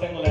tengo la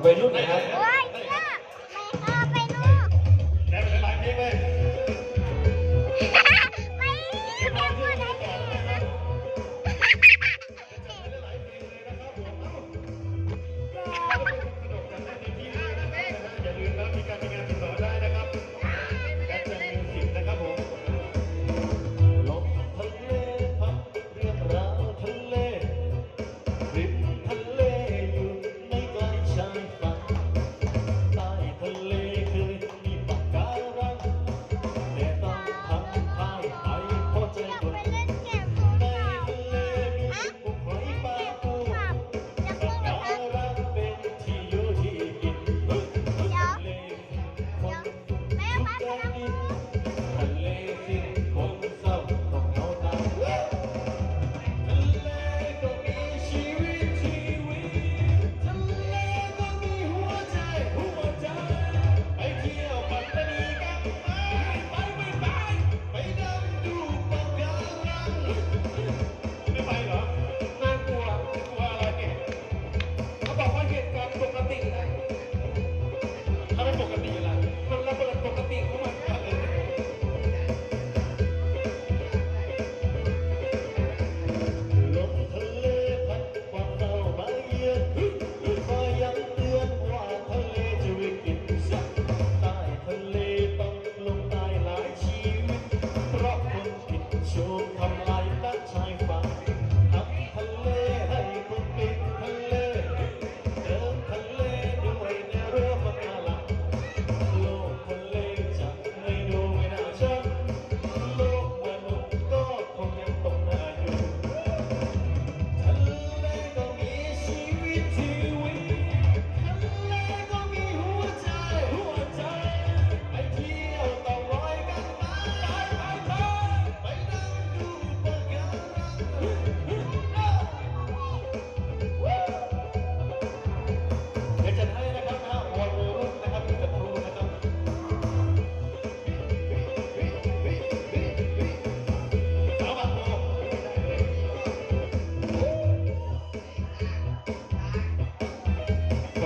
નું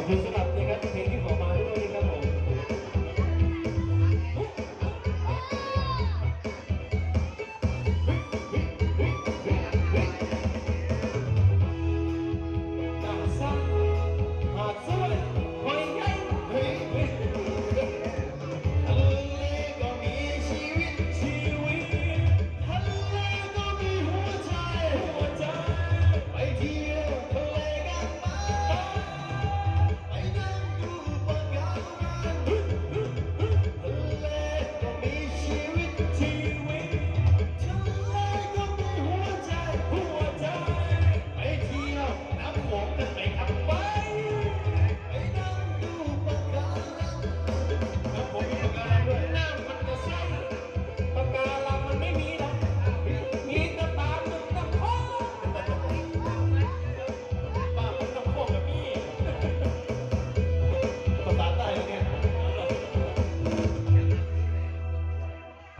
Professor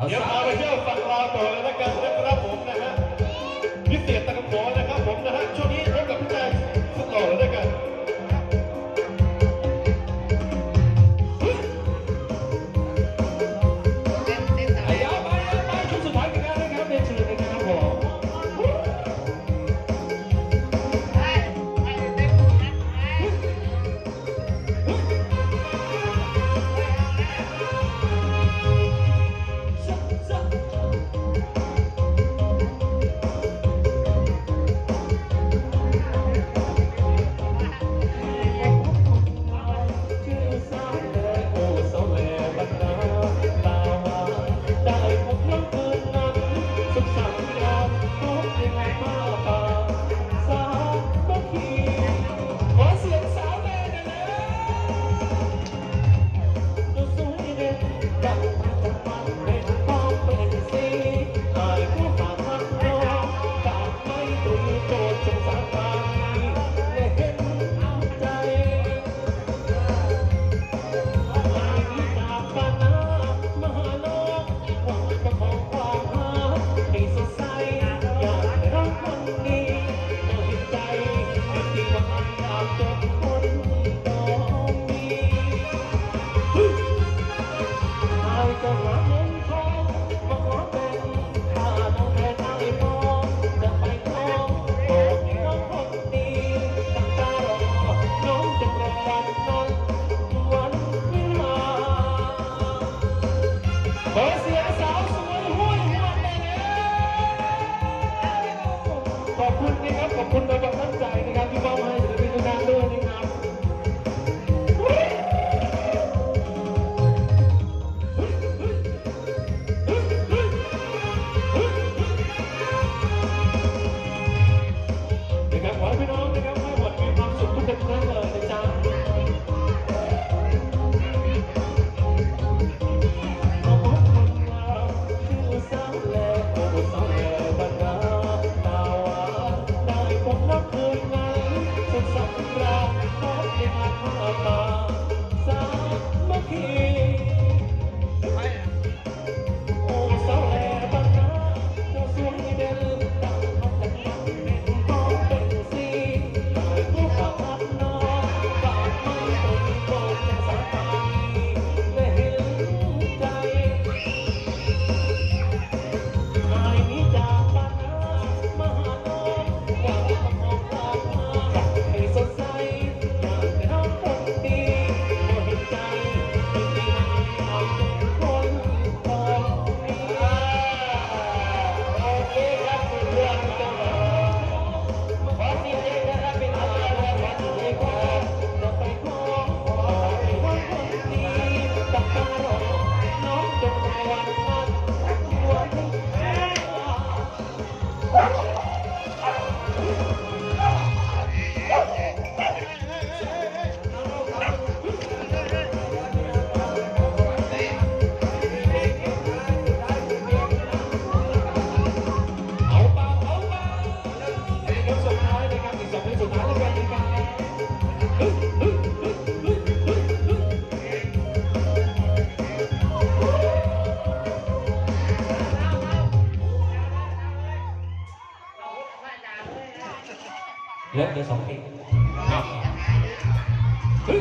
Yo me voy a. เลือเดี๋ยวสองเพลงเฮ้ย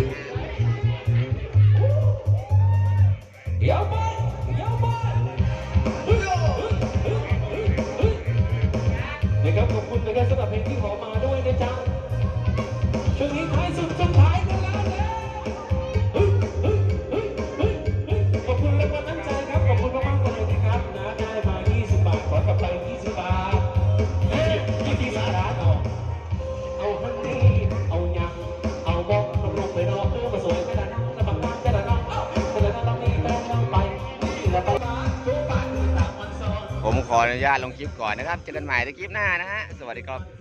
อนุญาตลงคลิปก่อนนะครับ เจอกันใหม่ในคลิปหน้านะฮะ สวัสดีครับ